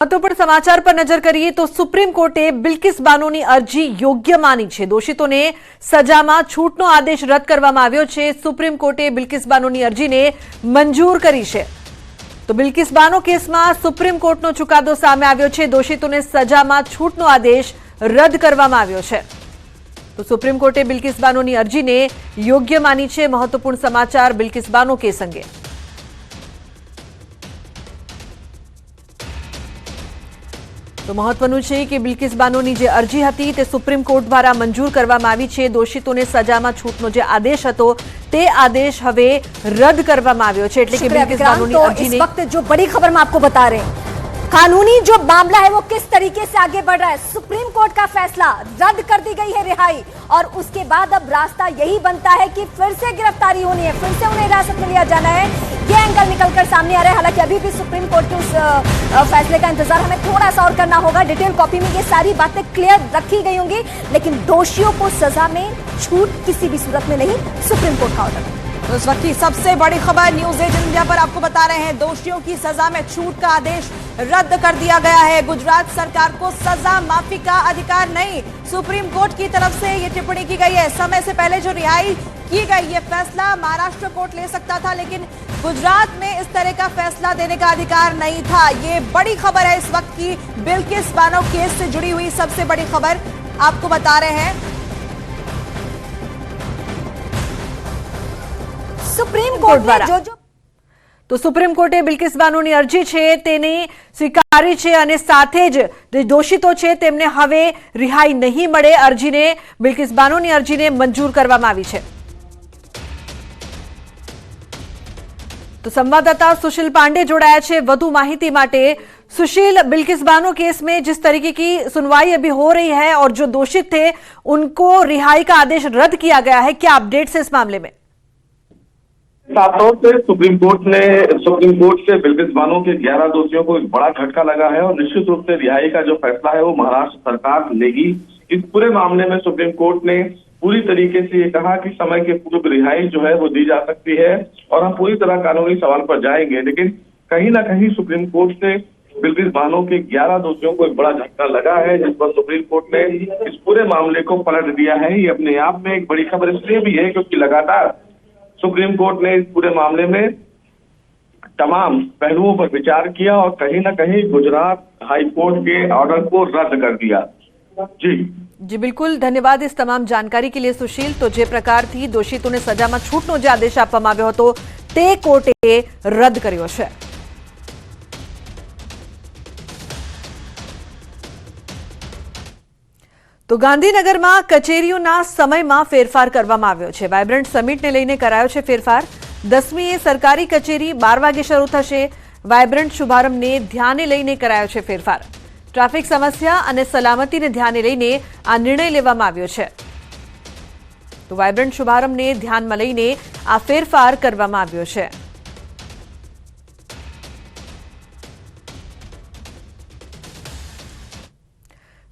મહત્વપૂર્ણ સમાચાર પર નજર કરીએ તો સુપ્રીમ કોર્ટે બિલ્કિસ બાનોની અરજી યોગ્ય માની છે. દોષિતોને સજામાં છૂટનો આદેશ રદ કરવામાં આવ્યો છે. સુપ્રીમ કોર્ટે બિલ્કિસ બાનોની અરજીને મંજૂર કરી છે. તો બિલ્કિસ બાનો કેસમાં સુપ્રીમ કોર્ટનો ચુકાદો સામે આવ્યો છે. દોષિતોને સજામાં છૂટનો આદેશ રદ કરવામાં આવ્યો છે. તો સુપ્રીમ કોર્ટે બિલ્કિસ બાનોની અરજીને યોગ્ય માની છે. મહત્વપૂર્ણ સમાચાર બિલ્કિસ બાનો કેસ અંગે. તો મહત્વનું છે કે બિલ્કિસ બાનોની જે અરજી હતી તે સુપ્રીમ કોર્ટ દ્વારા મંજૂર કરવામાં આવી છે દોષિતોને સજામાં છૂટનો જે આદેશ હતો તે આદેશ હવે રદ કરવામાં આવ્યો છે એટલે કે शुक्रिया બિલ્કિસ विक्रांत બાનોની तो इस અરજીને वक्त जो बड़ी खबर मैं आपको बता रहे हैं कानूनी जो मामला है वो किस तरीके से आगे बढ़ रहा है सुप्रीम कोर्ट का फैसला रद्द कर दी गई है रिहाई और उसके बाद अब रास्ता यही बनता है कि फिर से गिरफ्तारी होनी है फिर से उन्हें हिरासत में लिया जाना है ये एंगल निकल कर सामने आ रहा है। हालाँकि अभी भी सुप्रीम कोर्ट के उस फैसले का इंतज़ार हमें थोड़ा सा और करना होगा। डिटेल कॉपी में ये सारी बातें क्लियर रखी गई होंगी, लेकिन दोषियों को सजा में छूट किसी भी सूरत में नहीं, सुप्रीम कोर्ट का ऑर्डर तो इस वक्त की सबसे बड़ी खबर न्यूज़ एट इंडिया पर आपको बता रहे हैं, दोषियों की सजा में छूट का आदेश रद्द कर दिया गया है। गुजरात सरकार को सजा माफ़ी का अधिकार नहीं, सुप्रीम कोर्ट की तरफ़ से ये टिप्पणी की गई है। समय से पहले जो रिहाई की गई ये फैसला महाराष्ट्र कोर्ट ले सकता था लेकिन गुजरात में इस तरह का फैसला देने का अधिकार नहीं था ये बड़ी खबर है इस वक्त की बिल्किस बानो केस से जुड़ी हुई सबसे बड़ी खबर आपको बता रहे हैं सुप्रीम कोर्ट कोर्ट द्वारा। ने जो जो તો સુપ્રીમ કોર્ટે બિલ્કિસ બાનોની અરજી છે તેની સ્વીકારી છે અને સાથે જ જે દોષિતો છે તેમને હવે રિહાઈ નહીં મળે અરજીને બિલ્કિસ બાનોની અરજીને મંજૂર કરવામાં આવી છે तो संवाददाता सुशील पांडे जोड़ाया है વધુ માહિતી માટે सुशील बिल्किस बानो केस में जिस तरीके की सुनवाई अभी हो रही है और जो दोषित थे उनको रिहाई का आदेश रद्द किया गया है क्या अपडेट्स है इस मामले में साफ तौर से सुप्रीम कोर्ट ने सुप्रीम कोर्ट से बिल्किस बानो के 11 दोषियों को एक बड़ा झटका लगा है और निश्चित रूप से रिहाई का जो फैसला है वो महाराष्ट्र सरकार लेगी इस पूरे मामले में सुप्रीम कोर्ट ने पूरी तरीके से ये कहा कि समय के पूर्व रिहाई जो है वो दी जा सकती है और हम पूरी तरह कानूनी सवाल पर जाएँगे। लेकिन कहीं ना कहीं सुप्रीम कोर्ट से बिल्किस बानो के 11 दोषियों को एक बड़ा झटका लगा है, जिस पर सुप्रीम कोर्ट ने इस पूरे मामले को पलट दिया है। ये अपने आप में एक बड़ी खबर इसलिए भी है क्योंकि लगातार सुप्रीम कोर्ट ने इस पूरे मामले में तमाम पहलुओं पर विचार किया और कहीं ना कहीं गुजरात हाई कोर्ट के ऑर्डर को रद्द कर दिया। जी। જી, બિલકુલ. ધન્યવાદ ઇસ તમામ જાણકારી કે લીએ સુશીલ. તો જે પ્રકારથી દોષિતોને સજામાં છૂટનો જે આદેશ આપવામાં આવ્યો હતો, તે કોર્ટે રદ કર્યો છે. તો ગાંધીનગરમાં કચેરીઓના સમયમાં ફેરફાર કરવામાં આવ્યો છે. વાયબ્રન્ટ સમિટને લઈને કરાયો છે ફેરફાર. દસમીએ સરકારી કચેરી બાર વાગે શરૂ થશે. વાયબ્રન્ટ શુભારંભને ધ્યાને લઈને કરાયો છે ફેરફાર. ટ્રાફિક સમસ્યા અને સલામતીને ધ્યાને લઈને આ નિર્ણય લેવામાં આવ્યો છે. તો વાયબ્રન્ટ શુભારંભને ધ્યાનમાં લઈને આ ફેરફાર કરવામાં આવ્યો છે.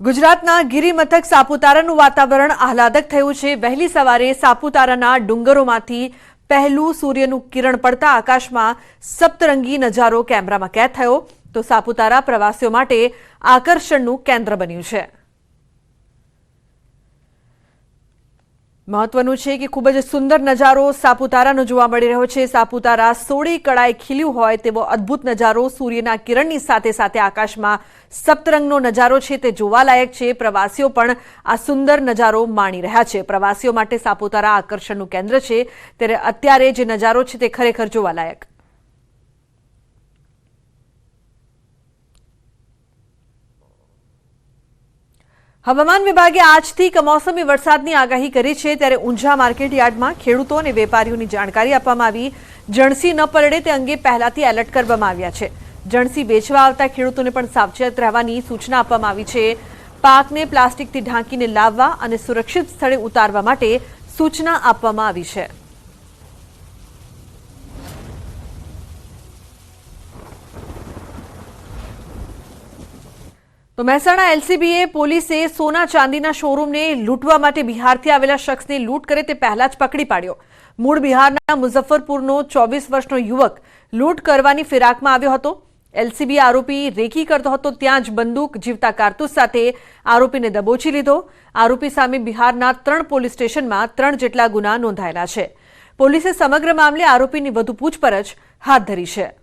ગુજરાતના ગિરિમથક સાપુતારાનું વાતાવરણ આહલાદક થયું છે. વહેલી સવારે સાપુતારાના ડુંગરોમાંથી પહેલું સૂર્યનું કિરણ પડતા આકાશમાં સપ્તરંગી નજારો કેમેરામાં કેદ થયો. તો સાપુતારા પ્રવાસીઓ માટે આકર્ષણનું કેન્દ્ર બન્યું છે. મહત્વનું છે કે ખૂબ જ સુંદર નજારો સાપુતારાનો જોવા મળી રહ્યો છે. સાપુતારા સોળે કળાએ ખીલ્યું હોય તેવો અદ્ભુત નજારો સૂર્યના કિરણની સાથે સાથે આકાશમાં સપ્તરંગનો નજારો છે તે જોવાલાયક છે. પ્રવાસીઓ પણ આ સુંદર નજારો માણી રહ્યા છે. પ્રવાસીઓ માટે સાપુતારા આકર્ષણનું કેન્દ્ર છે. ત્યારે અત્યારે જે નજારો છે તે ખરેખર જોવાલાયક. હવામાન વિભાગે આજથી કમોસમી વરસાદની આગાહી કરી છે. ત્યારે ઊંઝા માર્કેટ યાર્ડમાં ખેડૂતો અને વેપારીઓની જાણકારી આપવામાં આવી. જણસી ન પલળે તે અંગે પહેલાથી એલર્ટ કરવામાં આવ્યા છે. જણસી વેચવા આવતા ખેડૂતોને પણ સાવચેત રહેવાની સૂચના આપવામાં આવી છે. પાકને પ્લાસ્ટિકથી ઢાંકીને લાવવા અને સુરક્ષિત સ્થળે ઉતારવા માટે સૂચના આપવામાં આવી છે. તો મહેસાણા એલસીબીએ પોલીસે સોના ચાંદીના શોરૂમને લૂંટવા માટે બિહારથી આવેલા શખ્સને લૂંટ કરે તે પહેલા જ પકડી પાડ્યો. મૂળ બિહારના મુઝફ્ફરપુરનો ચોવીસ વર્ષનો યુવક લૂંટ કરવાની ફિરાકમાં આવ્યો હતો. એલસીબી આરોપી રેકી કરતો હતો, ત્યાં જ બંદૂક જીવતા કારતૂસ સાથે આરોપીને દબોચી લીધો. આરોપી સામે બિહારના ત્રણ પોલીસ સ્ટેશનમાં ત્રણ જેટલા ગુના નોંધાયેલા છે. પોલીસે સમગ્ર મામલે આરોપીની વધુ પૂછપરછ હાથ ધરી છે.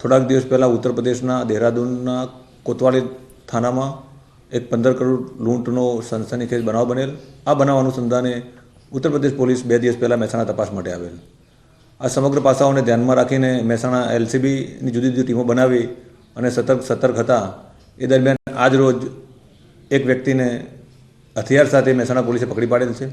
થોડાક દિવસ પહેલાં ઉત્તર પ્રદેશના દહેરાદૂનના કોતવાલી થાનામાં એક પંદર કરોડ લૂંટનો સનસનીખેજ બનાવ બનેલ. આ બનાવ અનુસંધાને ઉત્તર પ્રદેશ પોલીસ બે દિવસ પહેલાં મહેસાણા તપાસ માટે આવેલ. આ સમગ્ર પાસાઓને ધ્યાનમાં રાખીને મહેસાણા એલસીબીની જુદી જુદી ટીમો બનાવી અને સતર્ક સતર્ક હતા. એ દરમિયાન આજ રોજ એક વ્યક્તિને હથિયાર સાથે મહેસાણા પોલીસે પકડી પાડેલ છે.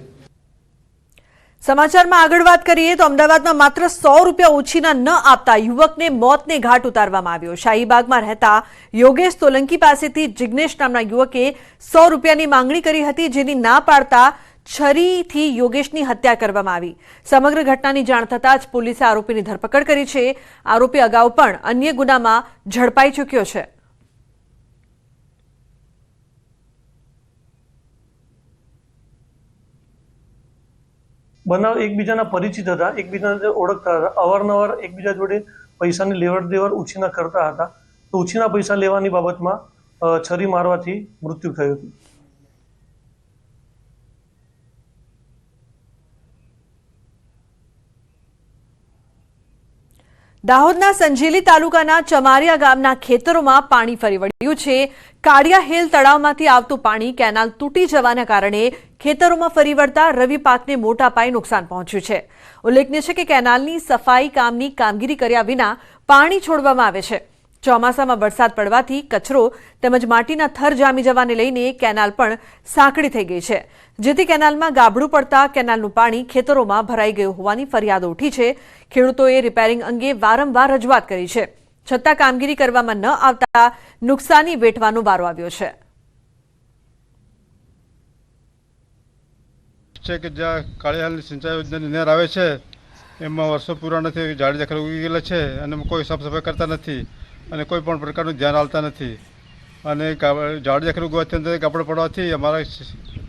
સમાચારમાં આગળ વાત કરીએ તો અમદાવાદમાં માત્ર સો રૂપિયા ઓછીના ન આપતા યુવકને મોતને ઘાટ ઉતારવામાં આવ્યો. શાહીબાગમાં રહેતા યોગેશ સોલંકી પાસેથી જિગ્નેશ નામના યુવકે સો રૂપિયાની માંગણી કરી હતી જેની ના પાડતા છરીથી યોગેશની હત્યા કરવામાં આવી. સમગ્ર ઘટનાની જાણ થતાં જ પોલીસે આરોપીની ધરપકડ કરી છે. આરોપી અગાઉ પણ અન્ય ગુનામાં ઝડપાઈ ચૂક્યો છે. બનાવ એકબીજાના પરિચિત હતા, એકબીજાને ઓળખતા હતા, અવારનવાર એકબીજા જોડે પૈસાની લેવડ દેવડ ઉછીના કરતા હતા. તો ઉછીના પૈસા લેવાની બાબતમાં છરી મારવાથી મૃત્યુ થયું હતું. દાહોદના સંજેલી તાલુકાના ચમારિયા ગામના ખેતરોમાં પાણી ફરી વળ્યું છે. કાળિયા હેલ તળાવમાંથી આવતું પાણી કેનાલ તૂટી જવાના કારણે ખેતરોમાં ફરી વળતા રવિ પાકને મોટા પાયે નુકસાન પહોંચ્યું છે. ઉલ્લેખનીય છે કે કેનાલની સફાઈ કામની કામગીરી કર્યા વિના પાણી છોડવામાં આવે છે. ચોમાસામાં વરસાદ પડવાથી કચરો તેમજ માટીના થર જામી જવાને લઈને કેનાલ પણ સાંકડી થઈ ગઈ છે. જેથી કેનાલમાં ગાબડું પડતા કેનાલનું પાણી ખેતરોમાં ભરાઈ ગયું હોવાની ફરિયાદો ઉઠી છે. ખેડૂતોએ રિપેરિંગ અંગે વારંવાર રજૂઆત કરી છે. છતાં કામગીરી કરવામાં ન આવતા નુકસાની વેઠવાનો વારો આવ્યો છે. કે જ્યાં કાળી સિંચાઈ યોજનાની નહેર આવે છે, એમાં વર્ષો પૂરા નથી ઝાડી ઝાખરા ઉગી ગયેલા છે અને કોઈ સાફ સફાઈ કરતા નથી. અને કોઈ પણ પ્રકારનું ધ્યાન આવતા નથી. અને ઝાડી ઝાખરું ઉગવાથી અંદર કાપડ પડવાથી અમારા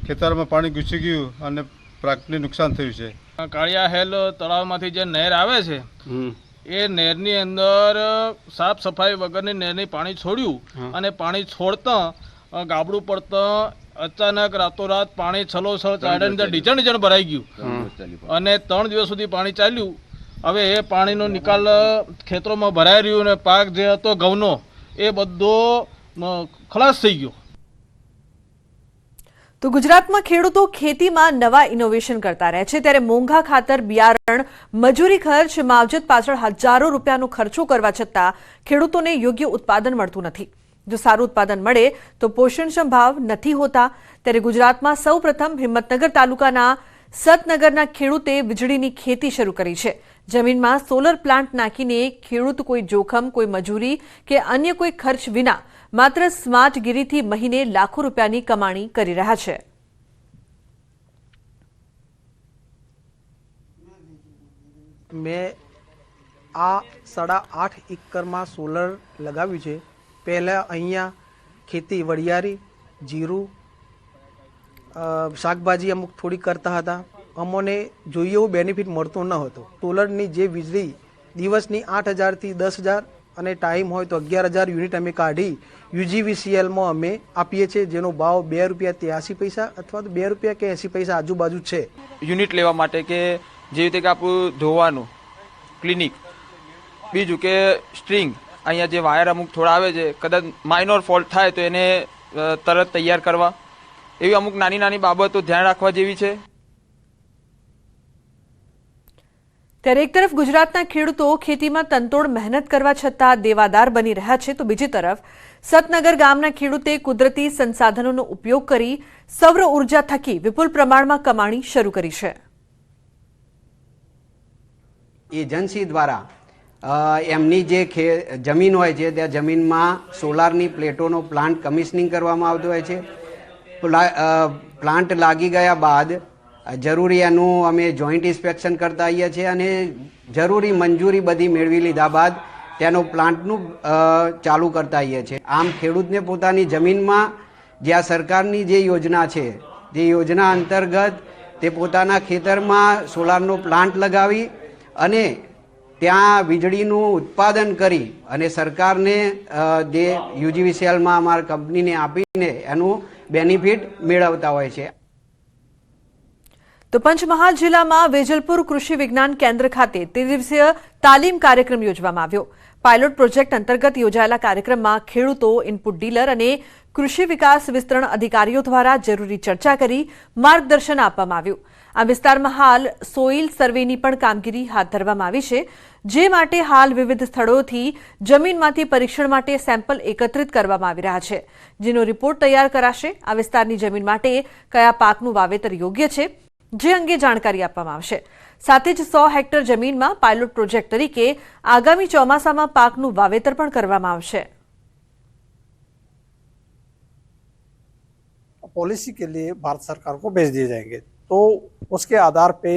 ખેતરમાં પાણી ઘૂસી ગયું અને પાકને નુકસાન થયું છે. કાળિયા હેલ તળાવમાંથી જે નહેર આવે છે એ નહેરની અંદર સાફ સફાઈ વગરની નહેરની પાણી છોડ્યું અને પાણી છોડતા ગાબડું પડતા અચાનક રાતોરાત પાણી છલોછલ ચાડે અંદર ડીજણ ડીજણ ભરાઈ ગયું. અને ત્રણ દિવસ સુધી પાણી ચાલ્યું. હવે એ પાણીનો નિકાલ ખેતરોમાં ભરાઈ રહ્યો ને પાક જે હતો, ઘઉંનો, એ બધો ખલાસ થઈ ગયો. તો ગુજરાતમાં ખેડૂતો ખેતીમાં નવા ઇનોવેશન કરતા રહે છે. ત્યારે મોંઘા ખાતર, બિયારણ, મજૂરી ખર્ચ, માવજત પાછળ હજારો રૂપિયાનો ખર્ચો કરવા છતાં ખેડૂતોને યોગ્ય ઉત્પાદન મળતું નથી. જો સારું ઉત્પાદન મળે, તો પોષણક્ષમ ભાવ નથી હોતા. ત્યારે ગુજરાતમાં સૌપ્રથમ હિંમતનગર તાલુકાના સતનગરના ખેડૂતે વીજળીની ખેતી શરૂ કરી છે. જમીનમાં સોલર પ્લાન્ટ નાખીને ખેડૂત કોઈ જોખમ, કોઈ મજૂરી કે અન્ય કોઈ ખર્ચ વિના માત્ર સ્માર્ટગીરીથી મહિને લાખો રૂપિયાની કમાણી કરી રહ્યા છે. મેં આ સાડા આઠ એકરમાં સોલર લગાવ્યું છે. પહેલાં અહીંયા ખેતી વડિયારી જીરું શાકભાજી અમુક થોડી કરતા હતા. અમોને જોઈએ એવું બેનિફિટ મળતો ન હતો. સોલરની જે વીજળી દિવસની આઠ હજારથી દસ હજાર અને ટાઈમ હોય તો અગિયાર હજાર યુનિટ અમે કાઢી યુજીવીસીએલમાં અમે આપીએ છીએ, જેનો ભાવ બે રૂપિયા ત્યાસી પૈસા અથવા તો બે રૂપિયા કે એંસી પૈસા આજુબાજુ છે. યુનિટ લેવા માટે કે જેવી રીતે કે આપણું ધોવાનું ક્લિનિક બીજું કે સ્ટ્રિંગ અહીંયા જે વાયર અમુક થોડા આવે છે, કદાચ માઇનોર ફોલ્ટ થાય તો એને તરત તૈયાર કરવા. એવી અમુક નાની નાની બાબતો ધ્યાન રાખવા જેવી છે. ત્યારે એક તરફ ગુજરાતના ખેડૂતો ખેતીમાં તંતોડ મહેનત કરવા છતાં દેવાદાર બની રહ્યા છે, તો બીજી તરફ સતનગર ગામના ખેડૂતે કુદરતી સંસાધનોનો ઉપયોગ કરી સૌર ઊર્જા થકી વિપુલ પ્રમાણમાં કમાણી શરૂ કરી છે. એજન્સી દ્વારા એમની જે જમીન હોય છે, ત્યાં જમીનમાં સોલારની પ્લેટોનો પ્લાન્ટ કમિશનિંગ કરવામાં આવતો હોય છે. પ્લા- પ્લાન્ટ લાગી ગયા બાદ જરૂરી એનું અમે જોઈન્ટ ઇન્સ્પેક્શન કરતા આવીએ છીએ અને જરૂરી મંજૂરી બધી મેળવી લીધા બાદ તેનો પ્લાન્ટનું ચાલુ કરતા આવીએ છીએ. આમ ખેડૂતને પોતાની જમીનમાં જે આ સરકારની જે યોજના છે, જે યોજના અંતર્ગત તે પોતાના ખેતરમાં સોલારનો પ્લાન્ટ લગાવી અને ત્યાં વીજળીનું ઉત્પાદન કરી અને સરકારને જે યુજીવીસીએલમાં અમારા કંપનીને આપીને એનું બેનિફિટ મેળવતા હોય છે. તો પંચમહાલ જિલ્લામાં વેજલપુર કૃષિ વિજ્ઞાન કેન્દ્ર ખાતે ત્રિદિવસીય તાલીમ કાર્યક્રમ યોજવામાં આવ્યો. પાયલોટ પ્રોજેક્ટ અંતર્ગત યોજાયેલા કાર્યક્રમમાં ખેડૂતો, ઇનપુટ ડીલર અને કૃષિ વિકાસ વિસ્તરણ અધિકારીઓ દ્વારા જરૂરી ચર્ચા કરી માર્ગદર્શન આપવામાં આવ્યું. આ વિસ્તારમાં હાલ સોઇલ સર્વેની પણ કામગીરી હાથ ધરવામાં આવી છે, જે માટે હાલ વિવિધ સ્થળોથી જમીનમાંથી પરીક્ષણ માટે સેમ્પલ એકત્રિત કરવામાં આવી રહ્યા છે. જેનો રિપોર્ટ તૈયાર કરાશે. આ વિસ્તારની જમીન માટે કયા પાકનું વાવેતર યોગ્ય છે? જે અંગે જાણકારી આપવામાં આવશે સાથે જ સો હેક્ટર જમીનમાં પાયલોટ પ્રોજેક્ટ તરીકે આગામી ચોમાસામાં પાકનું વાવેતર પણ કરવામાં આવશે पॉलिसी के लिए भारत सरकार को भेज दिए जाएंगे तो उसके आधार पे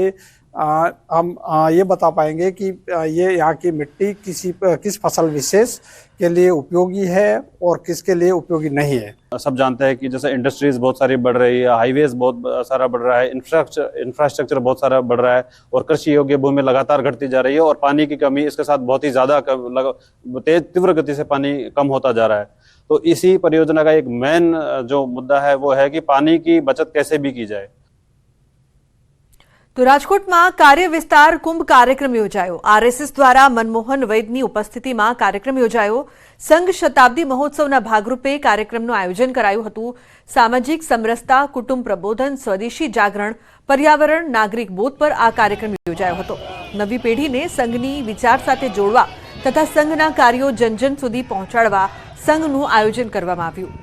आ, हम आ, ये बता पाएँगे कि ये यहाँ की मिट्टी किसी किस फ़सल विशेष के लिए उपयोगी है और किसके लिए उपयोगी नहीं है? सब जानते हैं कि जैसे इंडस्ट्रीज़ बहुत सारी बढ़ रही है हाईवेज बहुत सारा बढ़ रहा है इंफ्रास्ट्रक्चर इंफ्रास्ट्रक्चर बहुत सारा बढ़ रहा है और कृषि योग्य भूमि लगातार घटती जा रही है और पानी की कमी इसके साथ बहुत ही ज़्यादा तेज तीव्र गति से पानी कम होता जा रहा है। तो इसी परियोजना का एक मेन जो मुद्दा है वो है कि पानी की बचत कैसे भी की जाए। તો રાજકોટમાં કાર્ય વિસ્તાર કુંભ કાર્યક્રમ યોજાયો. આરએસએસ દ્વારા મનમોહન વૈદની ઉપસ્થિતિમાં કાર્યક્રમ યોજાયો. સંઘ શતાબ્દી મહોત્સવના ભાગરૂપે કાર્યક્રમનું આયોજન કરાયું હતું. સામાજિક સમરસતા, કુટુંબ પ્રબોધન, સ્વદેશી જાગરણ, પર્યાવરણ, નાગરિક બોધ પર આ કાર્યક્રમ યોજાયો હતો. નવી પેઢીને સંઘની વિચાર સાથે જોડવા તથા સંઘના કાર્યો જનજન સુધી પહોંચાડવા સંઘનું આયોજન કરવામાં આવ્યું.